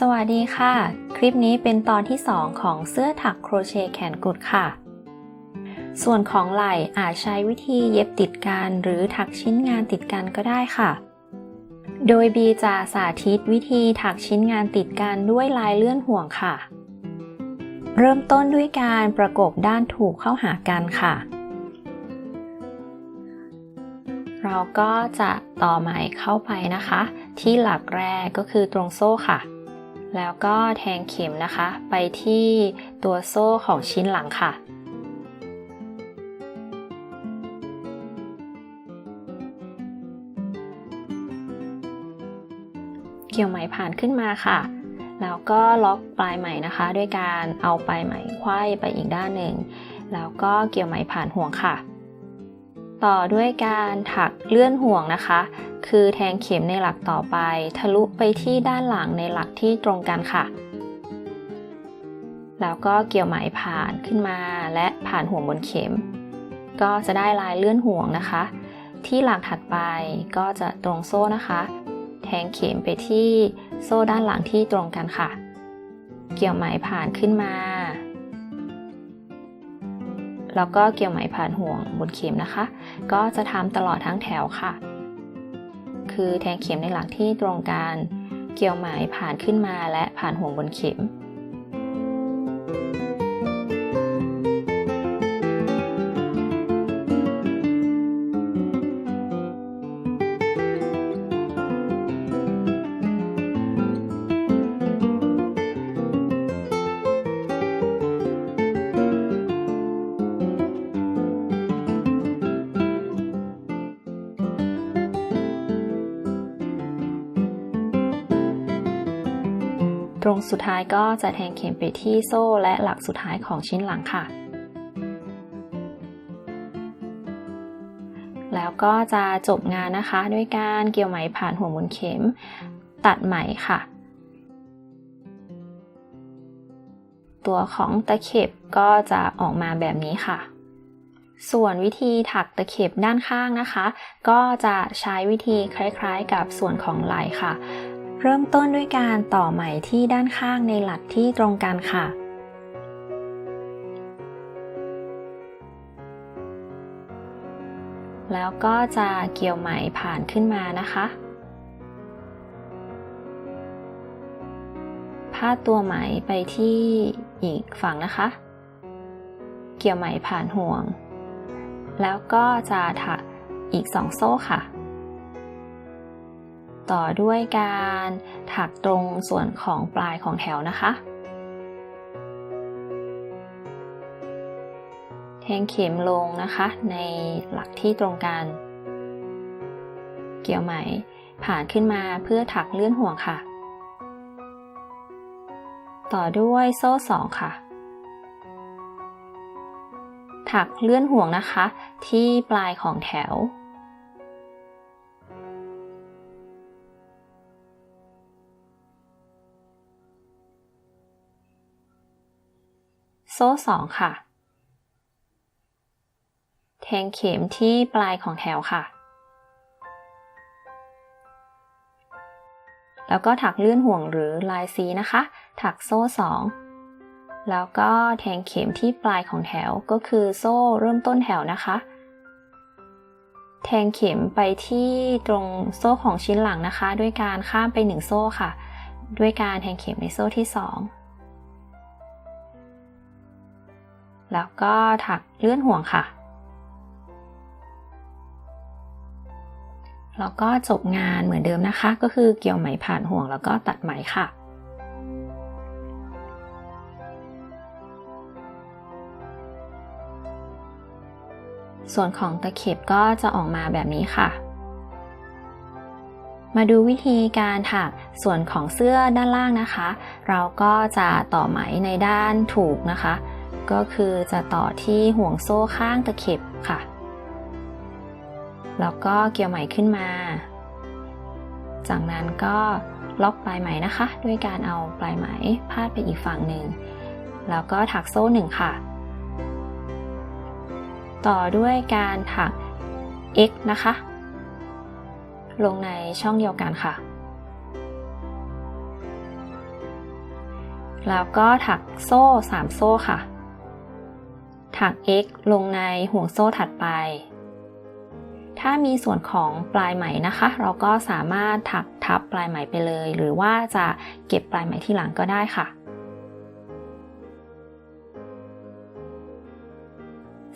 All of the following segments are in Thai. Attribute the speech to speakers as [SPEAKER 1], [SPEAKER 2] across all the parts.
[SPEAKER 1] สวัสดีค่ะ คลิปนี้เป็นตอนที่ 2 ของเสื้อถักโครเชต์แขนกุดค่ะ ส่วนของไหล่อาจใช้วิธีเย็บติดกันหรือถักชิ้นงานติดกันก็ได้ค่ะ โดยบีจะสาธิตวิธีถักชิ้นงานติดกันด้วยลายเลื่อนห่วงค่ะ เริ่มต้นด้วยการประกบด้านถูกเข้าหากันค่ะ เราก็จะต่อไหมเข้าไปนะคะ ที่หลักแรกก็คือตรงโซ่ค่ะ แล้วก็แทงเข็มนะคะ ไปที่ตัวโซ่ของชิ้นหลังค่ะ เกี่ยวไหมผ่านขึ้นมาค่ะ แล้วก็ล็อกปลายไหมนะคะ ด้วยการเอาปลายไหมคว้ายไปอีกด้านหนึ่ง แล้วก็เกี่ยวไหมผ่านห่วงค่ะ ต่อด้วยการถักเลื่อนห่วงนะคะ คือแทงเข็มในหลักต่อไป ทะลุไปที่ด้านหลังในหลักที่ตรงกันค่ะ แล้วก็เกี่ยวไหมผ่านขึ้นมาและผ่านห่วงบนเข็ม ก็จะได้ลายเลื่อนห่วงนะคะ ที่หลักถัดไปก็จะตรงโซ่นะคะ แทงเข็มไปที่โซ่ด้านหลังที่ตรงกันค่ะ เกี่ยวไหมผ่านขึ้นมาแล้วก็เกี่ยวไหมผ่านห่วงบนเข็มนะคะ ก็จะทำตลอดทั้งแถวค่ะ คือแทงเข็มในหลักที่ตรงกัน เกี่ยวไหมผ่านขึ้นมาและผ่านห่วงบนเข็ม ตรงสุดท้ายก็จะแทงเข็มไปที่โซ่และหลักสุดท้ายของชิ้นหลังค่ะ แล้วก็จะจบงานนะคะ ด้วยการเกี่ยวไหมผ่านห่วงบนเข็ม ตัดไหมค่ะ ตัวของตะเข็บก็จะออกมาแบบนี้ค่ะส่วนวิธีถักตะเข็บด้านข้างนะคะ ก็จะใช้วิธีคล้ายๆ กับส่วนของไหล่ค่ะ เริ่มต้นด้วยการต่อไหมที่ด้านข้างในหลักที่ตรงกันค่ะ แล้วก็จะเกี่ยวไหมผ่านขึ้นมานะคะ พาดตัวไหมไปที่อีกฝั่งนะคะ เกี่ยวไหมผ่านห่วง แล้วก็จะถักอีกสองโซ่ค่ะ ต่อด้วยการถักตรงส่วนของปลายของแถวนะคะ แทงเข็มลงนะคะ ในหลักที่ตรงกัน เกี่ยวไหมผ่านขึ้นมาเพื่อถักเลื่อนห่วงค่ะ ต่อด้วยโซ่สองค่ะ ถักเลื่อนห่วงนะคะ ที่ปลายของแถว โซ่สองค่ะ แทงเข็มที่ปลายของแถวค่ะ แล้วก็ถักเลื่อนห่วงหรือลายซีนะคะ ถักโซ่สองแล้วก็แทงเข็มที่ปลายของแถวก็คือโซ่เริ่มต้นแถวนะคะ แทงเข็มไปที่ตรงโซ่ของชิ้นหลังนะคะ ด้วยการข้ามไป 1 โซ่ค่ะ ด้วยการแทงเข็มในโซ่ที่ 2 แล้วก็ถักเลื่อนห่วงค่ะ แล้วก็จบงานเหมือนเดิมนะคะ ก็คือเกี่ยวไหมผ่านห่วงแล้วก็ตัดไหมค่ะส่วนของตะเข็บก็จะออกมาแบบนี้ค่ะ มาดูวิธีการถักส่วนของเสื้อด้านล่างนะคะ เราก็จะต่อไหมในด้านถูกนะคะ ก็คือจะต่อที่ห่วงโซ่ข้างตะเข็บค่ะ แล้วก็เกี่ยวไหมขึ้นมา จากนั้นก็ล็อกปลายไหมนะคะ ด้วยการเอาปลายไหมพาดไปอีกฝั่งหนึ่ง แล้วก็ถักโซ่หนึ่งค่ะ ต่อด้วยการถัก x นะคะ ลงในช่องเดียวกันค่ะ แล้วก็ถักโซ่ 3 โซ่ค่ะ ถัก x ลงในห่วงโซ่ถัดไป ถ้ามีส่วนของปลายไหมนะคะ เราก็สามารถถักทับปลายไหมไปเลย หรือว่าจะเก็บปลายไหมที่หลังก็ได้ค่ะ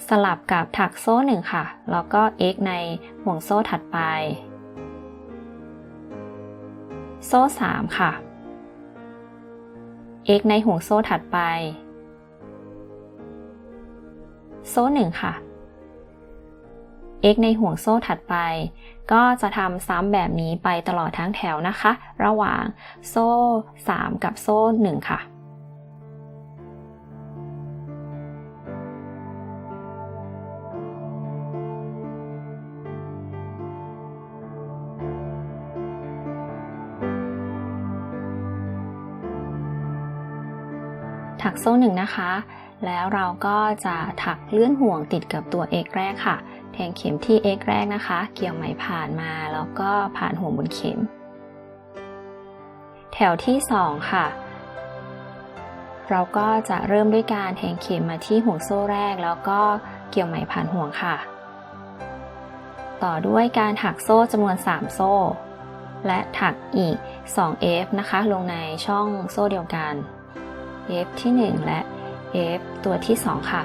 [SPEAKER 1] สลับกับถักโซ่หนึ่งค่ะ แล้วก็ x ในห่วงโซ่ถัดไป โซ่ 3 ค่ะ x ในห่วงโซ่ถัดไป โซ่หนึ่งค่ะ x ในห่วงโซ่ถัดไป ก็จะทำซ้ำแบบนี้ไปตลอดทั้งแถวนะคะ ระหว่างโซ่ 3 กับโซ่ 1 ค่ะถักโซ่หนึ่งนะคะ แล้วเราก็จะถักเลื่อนห่วงติดกับตัว x แรกค่ะ แทงเข็มที่ x แรกนะคะ เกี่ยวไหมผ่านมาแล้วก็ผ่านห่วงบนเข็ม แถวที่ 2 ค่ะ เราก็จะเริ่มด้วยการแทงเข็มมาที่ห่วงโซ่แรก แล้วก็เกี่ยวไหมผ่านห่วงค่ะ ต่อด้วยการถักโซ่จำนวน 3 โซ่ และถักอีก 2 f นะคะ ลงในช่องโซ่เดียวกัน f ที่ 1 และ f ตัวที่ 2 ค่ะ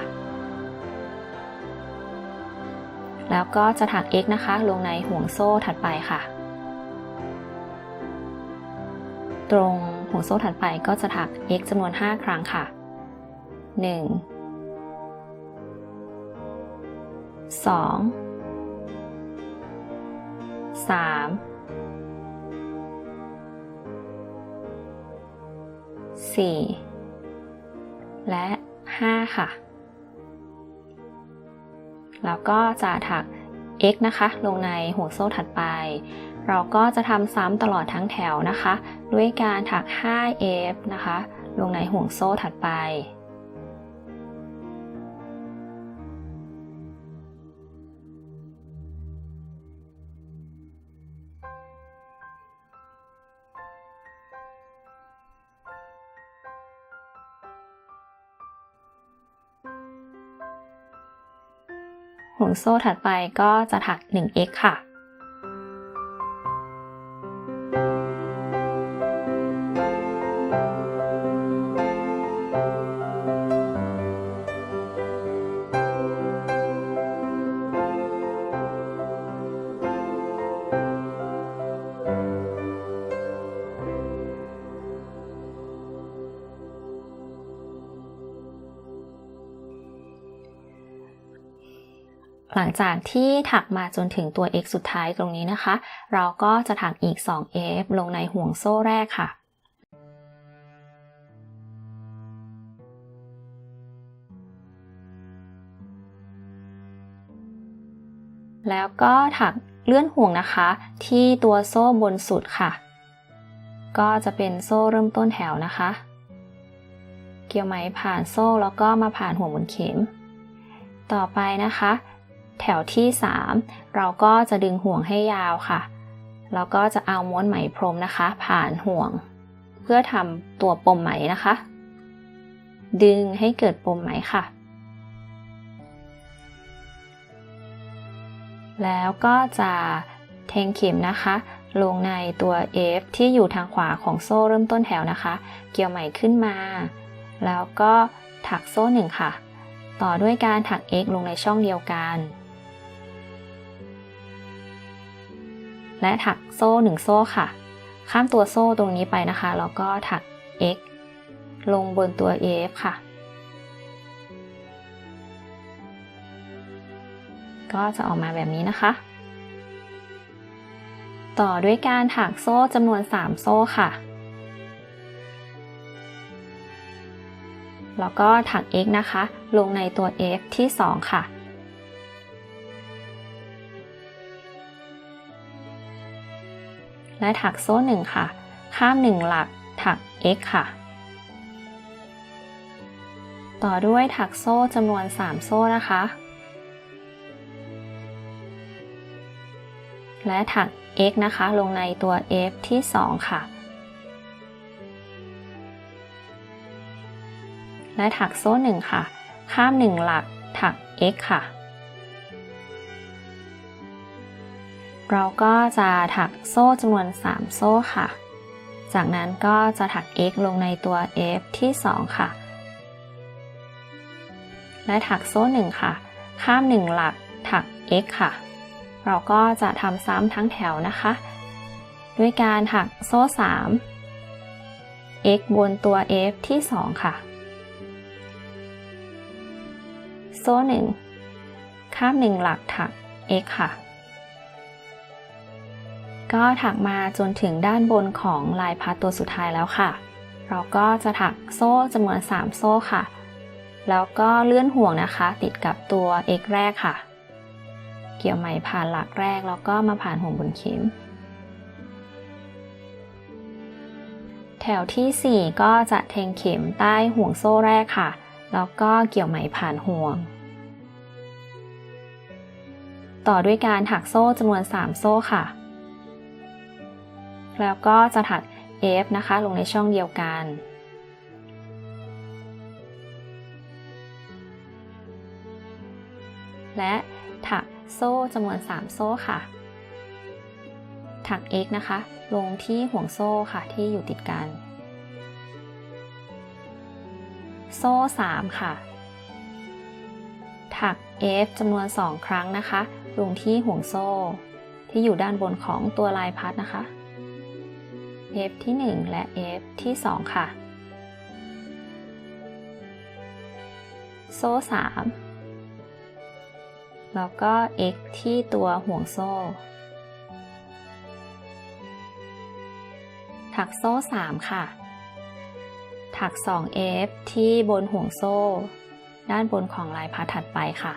[SPEAKER 1] แล้วก็จะถัก x นะคะ ลงในห่วงโซ่ถัดไปค่ะ ตรงห่วงโซ่ถัดไปก็จะถัก x จำนวน 5 ครั้งค่ะ 1 2 3 4 และ 5 ค่ะ แล้วก็จะถัก x นะคะ ลงในห่วงโซ่ถัดไป เราก็จะทำซ้ำตลอดทั้งแถวนะคะ ด้วยการถัก 5f นะคะ ลงในห่วงโซ่ถัดไป โซ่ถัดไปก็จะถัก 1x ค่ะ จากที่ถักมาจนถึงตัว x สุดท้ายตรงนี้นะคะ เราก็จะถักอีก 2f ลงในห่วงโซ่แรกค่ะแล้วก็ถักเลื่อนห่วงนะคะ ที่ตัวโซ่บนสุดค่ะ ก็จะเป็นโซ่เริ่มต้นแถวนะคะ เกี่ยวไหมผ่านโซ่แล้วก็มาผ่านห่วงบนเข็ม ต่อไปนะคะ แถวที่ 3 เราก็จะดึงห่วงให้ยาวค่ะ แล้วก็จะเอาม้วนไหมพรมนะคะ ผ่านห่วง เพื่อทำตัวปมไหมนะคะ ดึงให้เกิดปมไหมค่ะ แล้วก็จะแทงเข็มนะคะ ลงในตัว F ที่อยู่ทางขวาของโซ่เริ่มต้นแถวนะคะ เกี่ยวไหมขึ้นมา แล้วก็ถักโซ่หนึ่งค่ะ ต่อด้วยการถัก x ลงในช่องเดียวกัน และถักโซ่หนึ่งโซ่ค่ะ ข้ามตัวโซ่ตรงนี้ไปนะคะ แล้วก็ถัก x ลงบนตัว f ค่ะ ก็จะออกมาแบบนี้นะคะ ต่อด้วยการถักโซ่จำนวน 3 โซ่ค่ะ แล้วก็ถัก x นะคะ ลงในตัว f ที่ 2 ค่ะ และถักโซ่1ค่ะ ข้าม1หลักถัก x ค่ะ ต่อด้วยถักโซ่จำนวน 3 โซ่นะคะ และถัก x นะคะ ลงในตัว f ที่ 2 ค่ะ และถักโซ่หนึ่งค่ะ ข้ามหนึ่งหลักถัก x ค่ะ เราก็จะถักโซ่จำนวน 3 โซ่ค่ะ จากนั้นก็จะถัก x ลงในตัว f ที่ 2 ค่ะ และถักโซ่หนึ่งค่ะ ข้ามหนึ่งหลักถัก x ค่ะ เราก็จะทำซ้ำทั้งแถวนะคะ ด้วยการถักโซ่ 3 x บนตัว f ที่ 2 ค่ะ โซ่หนึ่งข้ามหนึ่งหลักถัก x ค่ะ ก็ถักมาจนถึงด้านบนของลายพัดตัวสุดท้ายแล้วค่ะ เราก็จะถักโซ่จำนวน 3 โซ่ค่ะ แล้วก็เลื่อนห่วงนะคะ ติดกับตัว x แรกค่ะ เกี่ยวไหมผ่านหลักแรกแล้วก็มาผ่านห่วงบนเข็ม แถวที่ 4 ก็จะแทงเข็มใต้ห่วงโซ่แรกค่ะ แล้วก็เกี่ยวไหมผ่านห่วง ต่อด้วยการถักโซ่จำนวน 3 โซ่ค่ะ แล้วก็จะถัก F นะคะ ลงในช่องเดียวกัน และถักโซ่จำนวน 3 โซ่ค่ะ ถัก x นะคะ ลงที่ห่วงโซ่ค่ะที่อยู่ติดกัน โซ่ 3 ค่ะ ถัก f จำนวน 2 ครั้งนะคะ ลงที่ห่วงโซ่ ที่อยู่ด้านบนของตัวลายพัดนะคะ f ที่ 1 และ f ที่ 2 ค่ะ โซ่ 3 แล้วก็ x ที่ตัวห่วงโซ่ ถักโซ่ 3 ค่ะ ถัก 2f ที่บนห่วงโซ่ ด้านบนของลายพัดถัดไปค่ะ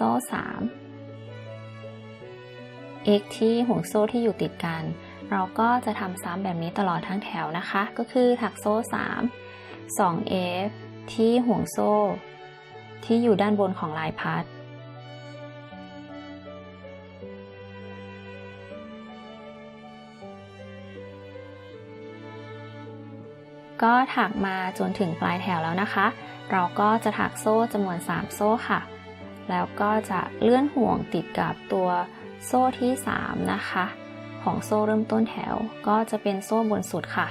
[SPEAKER 1] โซ่3 x ที่ห่วงโซ่ที่อยู่ติดกัน เราก็จะทำซ้ำแบบนี้ตลอดทั้งแถวนะคะ ก็คือถักโซ่3 2f ที่ห่วงโซ่ ที่อยู่ด้านบนของลายพัด ก็ถักมาจนถึงปลายแถวแล้วนะคะ เราก็จะถักโซ่จำนวน 3 โซ่ค่ะ แล้วก็จะเลื่อนห่วงติดกับตัวโซ่ที่ 3 นะคะ ของโซ่เริ่มต้นแถวก็จะเป็นโซ่บนสุดค่ะ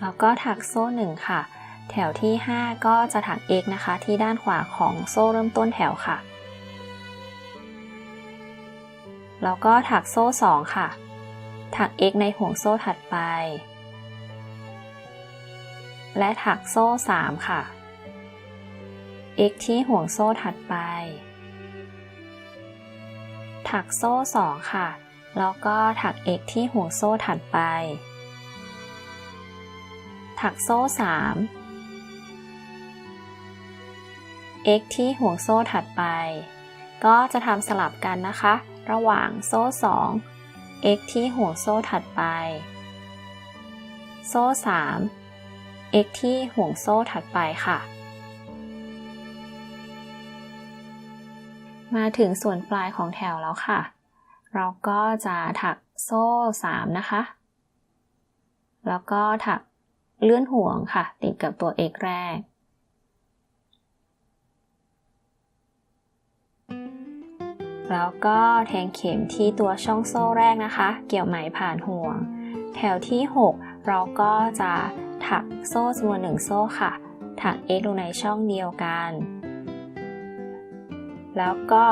[SPEAKER 1] แล้วก็ถักโซ่หนึ่งค่ะ แถวที่ 5 ก็จะถัก x นะคะ ที่ด้านขวาของโซ่เริ่มต้นแถวค่ะ แล้วก็ถักโซ่ 2 ค่ะ ถัก x ในห่วงโซ่ถัดไป และถักโซ่ 3 ค่ะ x ที่ห่วงโซ่ถัดไป ถักโซ่ 2 ค่ะ แล้วก็ถัก x ที่ห่วงโซ่ถัดไป ถักโซ่ 3 x ที่ห่วงโซ่ถัดไป ก็จะทำสลับกันนะคะ ระหว่างโซ่ 2 x ที่ห่วงโซ่ถัดไป โซ่ 3 x ที่ห่วงโซ่ถัดไปค่ะ มาถึงส่วนปลายของแถวแล้วค่ะ เราก็จะถักโซ่ 3 นะคะ แล้วก็ถักเลื่อนห่วงค่ะ ติดกับตัว x แรก แล้วก็แทงเข็มที่ตัวช่องโซ่แรกนะคะ เกี่ยวไหมผ่านห่วง แถวที่ 6 เราก็จะถักโซ่จำนวนหนึ่งโซ่ค่ะ ถัก x ลงในช่องเดียวกัน แล้วก็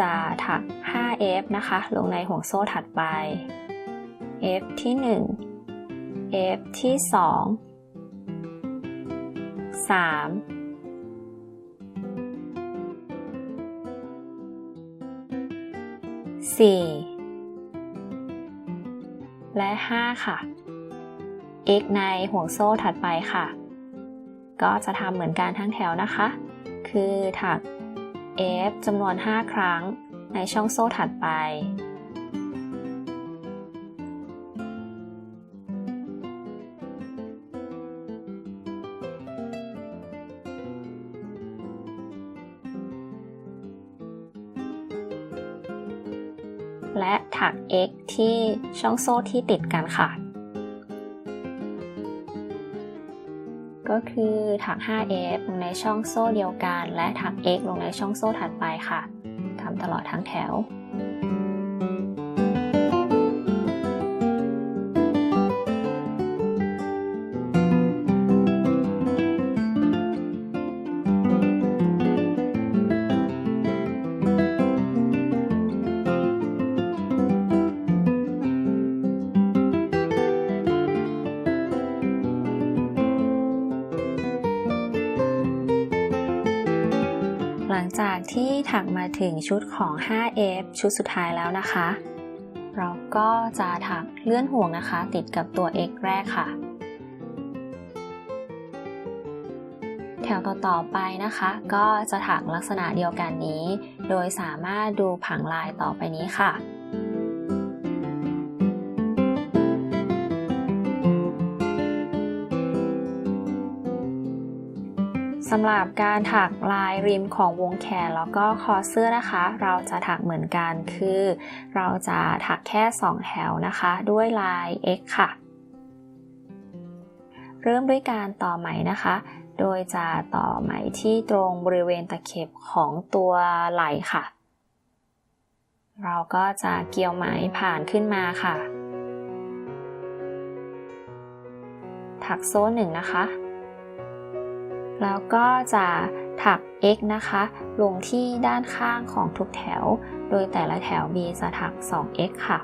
[SPEAKER 1] จะถัก 5f นะคะ ลงในห่วงโซ่ถัดไป f ที่ 1 f ที่ 2 3 4 และ 5 ค่ะ x ในห่วงโซ่ถัดไปค่ะ ก็จะทำเหมือนกันทั้งแถวนะคะ คือถัก f จำนวน 5 ครั้งในช่องโซ่ถัดไป ถัก x ที่ช่องโซ่ที่ติดกันค่ะ ก็คือถัก 5f ลงในช่องโซ่เดียวกัน และถัก x ลงในช่องโซ่ถัดไปค่ะทำตลอดทั้งแถว ถึงชุดของ 5F ชุดสุดท้ายแล้วนะคะ เราก็จะถักเลื่อนห่วงนะคะ ติดกับตัว X แรกค่ะ แถวต่อๆไปนะคะ ก็จะถักลักษณะเดียวกันนี้ โดยสามารถดูผังลายต่อไปนี้ค่ะ สำหรับการถักลายริมของวงแขนแล้วก็คอเสื้อนะคะ เราจะถักเหมือนกันคือ เราจะถักแค่ 2 แถวนะคะ ด้วยลาย X ค่ะ เริ่มด้วยการต่อไหมนะคะ โดยจะต่อไหมที่ตรงบริเวณตะเข็บของตัวไหล่ค่ะ เราก็จะเกี่ยวไหมผ่านขึ้นมาค่ะ ถักโซ่หนึ่งนะคะ แล้วก็จะถัก x นะคะ ลงที่ด้านข้างของทุกแถว โดยแต่ละแถว b จะถัก 2x ค่ะ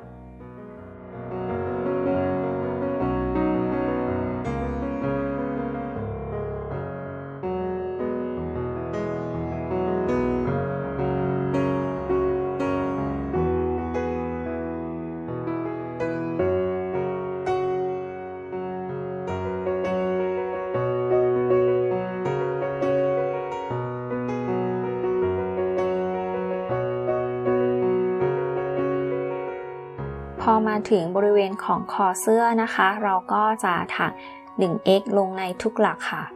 [SPEAKER 1] ถึงบริเวณของคอเสื้อนะคะ เราก็จะถัก 1x ลงในทุกหลักค่ะ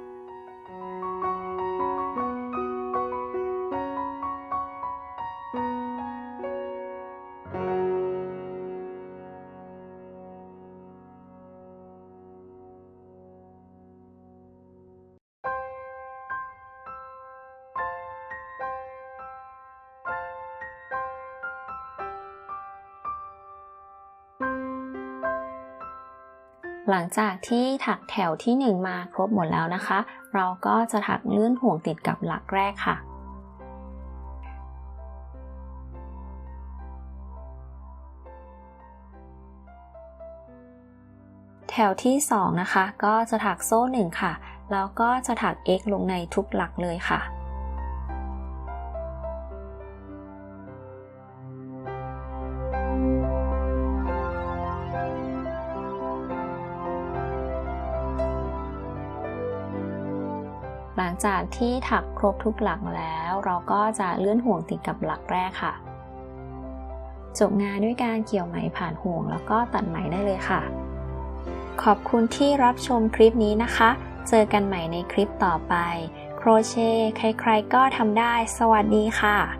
[SPEAKER 1] หลังจากที่ถักแถวที่ 1 มาครบหมดแล้วนะคะ เราก็จะถักเลื่อนห่วงติดกับหลักแรกค่ะแถวที่ 2 นะคะ ก็จะถักโซ่ 1 ค่ะ แล้วก็จะถัก x ลงในทุกหลักเลยค่ะ งจากที่ถักครบทุกหลักแล้ว เราก็จะเลื่อนห่วงติดกับหลักแรกค่ะ จบงานด้วยการเกี่ยวไหมผ่านห่วง แล้วก็ตัดไหมได้เลยค่ะ ขอบคุณที่รับชมคลิปนี้นะคะ เจอกันใหม่ในคลิปต่อไป โครเชต์ใครๆก็ทำได้ สวัสดีค่ะ